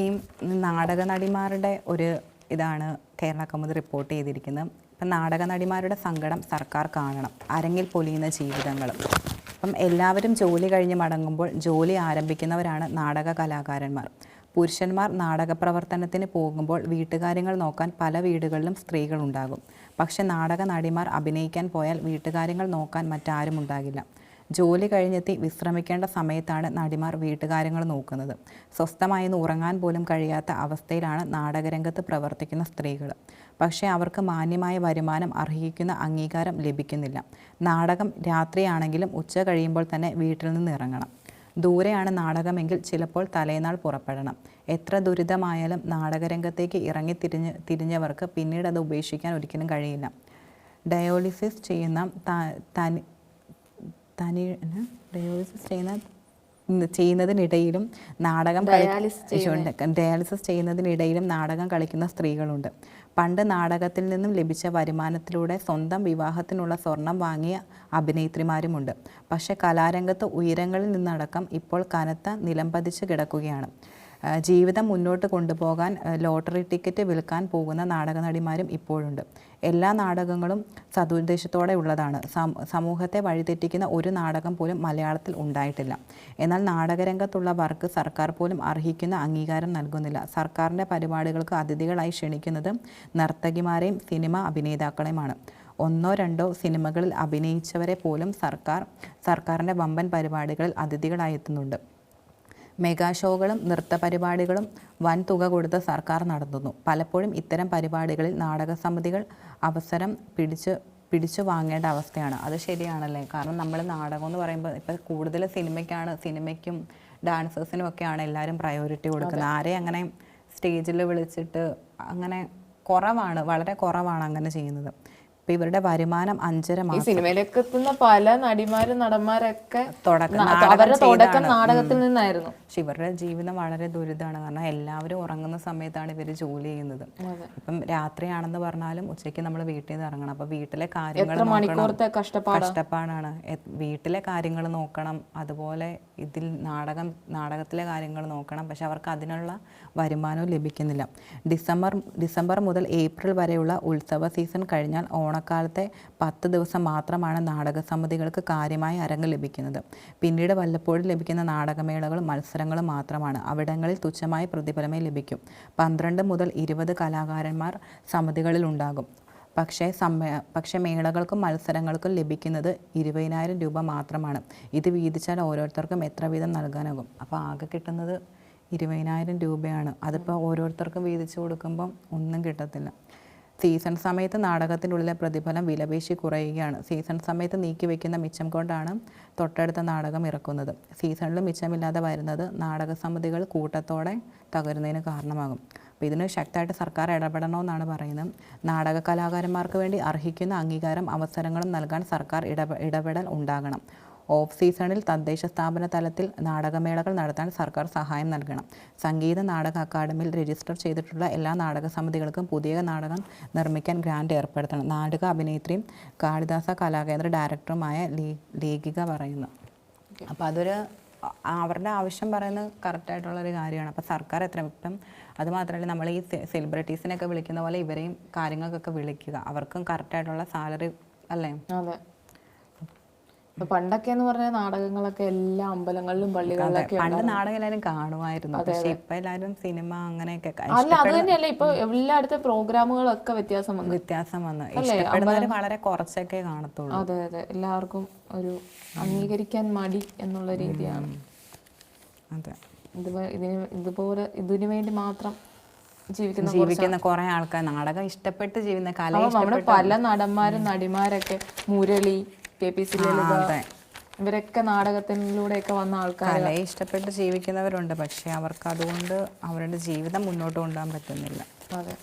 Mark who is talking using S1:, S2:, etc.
S1: ഈ നാടക നടിമാരുടെ ഒരു ഇതാണ് കേരള കൗമുദി റിപ്പോർട്ട് ചെയ്തിരിക്കുന്നത്. ഇപ്പം നാടക നടിമാരുടെ സങ്കടം സർക്കാർ കാണണം. അരങ്ങിൽ പൊലിയുന്ന ജീവിതങ്ങളും. അപ്പം എല്ലാവരും ജോലി കഴിഞ്ഞ് മടങ്ങുമ്പോൾ ജോലി ആരംഭിക്കുന്നവരാണ് നാടക കലാകാരന്മാർ. പുരുഷന്മാർ നാടകപ്രവർത്തനത്തിന് പോകുമ്പോൾ വീട്ടുകാര്യങ്ങൾ നോക്കാൻ പല വീടുകളിലും സ്ത്രീകളുണ്ടാകും. പക്ഷെ നാടക നടിമാർ അഭിനയിക്കാൻ പോയാൽ വീട്ടുകാര്യങ്ങൾ നോക്കാൻ മറ്റാരും ഉണ്ടാകില്ല. ജോലി കഴിഞ്ഞെത്തി വിശ്രമിക്കേണ്ട സമയത്താണ് നടിമാർ വീട്ടുകാര്യങ്ങൾ നോക്കുന്നത്. സ്വസ്ഥമായി ഒന്ന് ഉറങ്ങാൻ പോലും കഴിയാത്ത അവസ്ഥയിലാണ് നാടകരംഗത്ത് പ്രവർത്തിക്കുന്ന സ്ത്രീകൾ. പക്ഷേ അവർക്ക് മാന്യമായ വരുമാനം അർഹിക്കുന്ന അംഗീകാരം ലഭിക്കുന്നില്ല. നാടകം രാത്രിയാണെങ്കിലും ഉച്ച കഴിയുമ്പോൾ തന്നെ വീട്ടിൽ നിന്ന് ഇറങ്ങണം. ദൂരെയാണ് നാടകമെങ്കിൽ ചിലപ്പോൾ തലേനാൾ പുറപ്പെടണം. എത്ര ദുരിതമായാലും നാടകരംഗത്തേക്ക് ഇറങ്ങി തിരിഞ്ഞ് തിരിഞ്ഞവർക്ക് പിന്നീട് അത് ഉപേക്ഷിക്കാൻ ഒരിക്കലും കഴിയില്ല. ഡയോളിസിസ് ചെയ്യുന്ന തനി തനി? ഡയോളിസിസ് ചെയ്യുന്ന ചെയ്യുന്നതിനിടയിലും നാടകം ഡയാലിസിസ് ചെയ്യുന്നതിനിടയിലും നാടകം കളിക്കുന്ന സ്ത്രീകളുണ്ട്. പണ്ട് നാടകത്തിൽ നിന്നും ലഭിച്ച വരുമാനത്തിലൂടെ സ്വന്തം വിവാഹത്തിനുള്ള സ്വർണം വാങ്ങിയ അഭിനേത്രിമാരുമുണ്ട്. പക്ഷേ കലാരംഗത്ത് ഉയരങ്ങളിൽ നിന്നടക്കം ഇപ്പോൾ കനത്ത നിലംപതിച്ച് കിടക്കുകയാണ്. ജീവിതം മുന്നോട്ട് കൊണ്ടുപോകാൻ ലോട്ടറി ടിക്കറ്റ് വിൽക്കാൻ പോകുന്ന നാടക നടിമാരും ഇപ്പോഴുണ്ട്. എല്ലാ നാടകങ്ങളും സതുദ്ദേശത്തോടെ ഉള്ളതാണ്. സമൂഹത്തെ വഴിതെറ്റിക്കുന്ന ഒരു നാടകം പോലും മലയാളത്തിൽ ഉണ്ടായിട്ടില്ല. എന്നാൽ നാടകരംഗത്തുള്ള വർക്ക് സർക്കാർ പോലും അർഹിക്കുന്ന അംഗീകാരം നൽകുന്നില്ല. സർക്കാരിന്റെ പരിപാടികൾക്ക് അതിഥികളായി ക്ഷണിക്കുന്നത് നർത്തകിമാരെയും സിനിമ അഭിനേതാക്കളെയുമാണ്. ഒന്നോ രണ്ടോ സിനിമകളിൽ അഭിനയിച്ചവരെ പോലും സർക്കാർ സർക്കാരിന്റെ വമ്പൻ പരിപാടികളിൽ അതിഥികളായി എത്തുന്നുണ്ട്. മെഗാ ഷോകളും നൃത്ത പരിപാടികളും വൻ തുക കൊടുത്ത് സർക്കാർ നടത്തുന്നു. പലപ്പോഴും ഇത്തരം പരിപാടികളിൽ നാടക സമിതികൾ അവസരം പിടിച്ച് പിടിച്ചു വാങ്ങേണ്ട അവസ്ഥയാണ്. അത് ശരിയാണല്ലേ? കാരണം നമ്മൾ നാടകം എന്ന് പറയുമ്പോൾ ഇപ്പം കൂടുതൽ സിനിമയ്ക്കാണ് സിനിമയ്ക്കും ഡാൻസേഴ്സിനും ഒക്കെയാണ് എല്ലാവരും പ്രയോറിറ്റി കൊടുക്കുന്നത്. ആരെയും അങ്ങനെ സ്റ്റേജിൽ വിളിച്ചിട്ട് അങ്ങനെ കുറവാണ് വളരെ കുറവാണ് അങ്ങനെ ചെയ്യുന്നത്. ഇപ്പം ഇവരുടെ വരുമാനം അഞ്ചര മാസം.
S2: സിനിമയിലേക്ക് എത്തുന്ന പല നടിമാരും നടന്മാരൊക്കെ
S1: തുടക്കം
S2: ന- അവരുടെ തുടക്കം നാടകത്തിൽ നിന്നായിരുന്നു.
S1: പക്ഷെ ഇവരുടെ ജീവിതം വളരെ ദുരിതമാണ്. കാരണം എല്ലാവരും ഉറങ്ങുന്ന സമയത്താണ് ഇവർ ജോലി ചെയ്യുന്നത്. ഇപ്പം രാത്രിയാണെന്ന് പറഞ്ഞാലും ഉച്ചയ്ക്ക് നമ്മൾ വീട്ടിൽ നിന്ന് ഇറങ്ങണം. അപ്പോൾ വീട്ടിലെ കാര്യങ്ങൾ കഷ്ടപ്പാടാണ്. വീട്ടിലെ കാര്യങ്ങൾ നോക്കണം. അതുപോലെ ഇതിൽ നാടകം നാടകത്തിലെ കാര്യങ്ങൾ നോക്കണം. പക്ഷെ അവർക്ക് അതിനുള്ള വരുമാനവും ലഭിക്കുന്നില്ല. ഡിസംബർ ഡിസംബർ മുതൽ ഏപ്രിൽ വരെയുള്ള ഉത്സവ സീസൺ കഴിഞ്ഞാൽ ഓണക്കാലത്തെ പത്ത് ദിവസം മാത്രമാണ് നാടക സമിതികൾക്ക് കാര്യമായ അരങ്ങ് ലഭിക്കുന്നത്. പിന്നീട് വല്ലപ്പോഴും ലഭിക്കുന്ന നാടകമേളകളും മത്സരങ്ങളും മാത്രമാണ്. അവിടങ്ങളിൽ തുച്ഛമായ പ്രതിഫലമേ ലഭിക്കും. പന്ത്രണ്ട് മുതൽ ഇരുപത് കലാകാരന്മാർ സമിതികളിൽ ഉണ്ടാകും. പക്ഷേ സമ്മേ പക്ഷേ മേളകൾക്കും മത്സരങ്ങൾക്കും ലഭിക്കുന്നത് ഇരുപതിനായിരം രൂപ മാത്രമാണ്. ഇത് വീതിച്ചാൽ ഓരോരുത്തർക്കും എത്ര വീതം നൽകാനാകും? അപ്പോൾ ആകെ കിട്ടുന്നത് ഇരുപതിനായിരം രൂപയാണ്. അതിപ്പോൾ ഓരോരുത്തർക്കും വീതിച്ചു കൊടുക്കുമ്പം ഒന്നും കിട്ടത്തില്ല. സീസൺ സമയത്ത് നാടകത്തിനുള്ളിലെ പ്രതിഫലം വിലപേശി കുറയുകയാണ്. സീസൺ സമയത്ത് നീക്കി വയ്ക്കുന്ന മിച്ചം കൊണ്ടാണ് തൊട്ടടുത്ത നാടകം ഇറക്കുന്നത്. സീസണിൽ മിച്ചമില്ലാതെ വരുന്നത് നാടക സമിതികൾ കൂട്ടത്തോടെ തകരുന്നതിന് കാരണമാകും. അപ്പോൾ ഇതിന് ശക്തമായിട്ട് സർക്കാർ ഇടപെടണമെന്നാണ് പറയുന്നത്. നാടക കലാകാരന്മാർക്ക് വേണ്ടി അർഹിക്കുന്ന അംഗീകാരം അവസരങ്ങളും നൽകാൻ സർക്കാർ ഇടപെടൽ ഉണ്ടാകണം. ഓഫ് സീസണിൽ തദ്ദേശ സ്ഥാപന തലത്തിൽ നാടകമേളകൾ നടത്താൻ സർക്കാർ സഹായം നൽകണം. സംഗീത നാടക അക്കാദമിയിൽ രജിസ്റ്റർ ചെയ്തിട്ടുള്ള എല്ലാ നാടക സമിതികൾക്കും പുതിയ നാടകം നിർമ്മിക്കാൻ ഗ്രാൻഡ് ഏർപ്പെടുത്തണം. നാടക അഭിനേത്രിയും കാളിദാസ കലാകേന്ദ്ര ഡയറക്ടറുമായ ലേഖിക പറയുന്നു. അപ്പോൾ അതൊരു അവരുടെ ആവശ്യം പറയുന്നത് കറക്റ്റായിട്ടുള്ളൊരു കാര്യമാണ്. അപ്പോൾ സർക്കാർ എത്ര ഇപ്പം അതുമാത്രമല്ല നമ്മൾ ഈ സെലിബ്രിറ്റീസിനെയൊക്കെ വിളിക്കുന്ന പോലെ ഇവരെയും കാര്യങ്ങൾക്കൊക്കെ വിളിക്കുക. അവർക്കും കറക്റ്റായിട്ടുള്ള സാലറി അല്ലേ?
S2: അതെ. പണ്ടൊക്കെ എന്ന് പറഞ്ഞ നാടകങ്ങളൊക്കെ എല്ലാ അമ്പലങ്ങളിലും പള്ളികളിലൊക്കെ
S1: പണ്ട് നാടകം എല്ലാവരും കാണുമായിരുന്നു. പക്ഷെ ഇപ്പൊ എല്ലാവരും സിനിമ അങ്ങനെയൊക്കെ
S2: അല്ല അത് തന്നെയല്ല. ഇപ്പൊ എല്ലായിടത്തെ പ്രോഗ്രാമുകളൊക്കെ വ്യത്യാസം വന്നു.
S1: വ്യത്യാസം വന്നു. ഇഷ്ടപ്പെടുന്നവർ വളരെ കുറച്ചൊക്കെ കാണത്തുള്ളൂ.
S2: അതെ അതെ. എല്ലാവർക്കും ഒരു അംഗീകരിക്കാൻ മടി എന്നുള്ള രീതിയാണ്.
S1: അതെ.
S2: ഇത് ഇതിന് ഇതുപോലെ ഇതിനു വേണ്ടി മാത്രം ജീവിക്കുന്ന
S1: ജീവിക്കുന്ന കുറെ ആൾക്കാർ നാടകം ഇഷ്ടപ്പെട്ട് ജീവിക്കുന്ന കല
S2: നമ്മുടെ പല നടന്മാരും നടിമാരൊക്കെ മുരളി കെ പി സി ഇവരൊക്കെ നാടകത്തിലൂടെ നാടകത്തിലൂടെയൊക്കെ വന്ന ആൾക്കാർ
S1: കലയെ ഇഷ്ടപ്പെട്ട് ജീവിക്കുന്നവരുണ്ട്. പക്ഷെ അവർക്ക് അതുകൊണ്ട് അവരുടെ ജീവിതം മുന്നോട്ട് കൊണ്ടുപോകാൻ പറ്റുന്നില്ല.
S2: അതെ.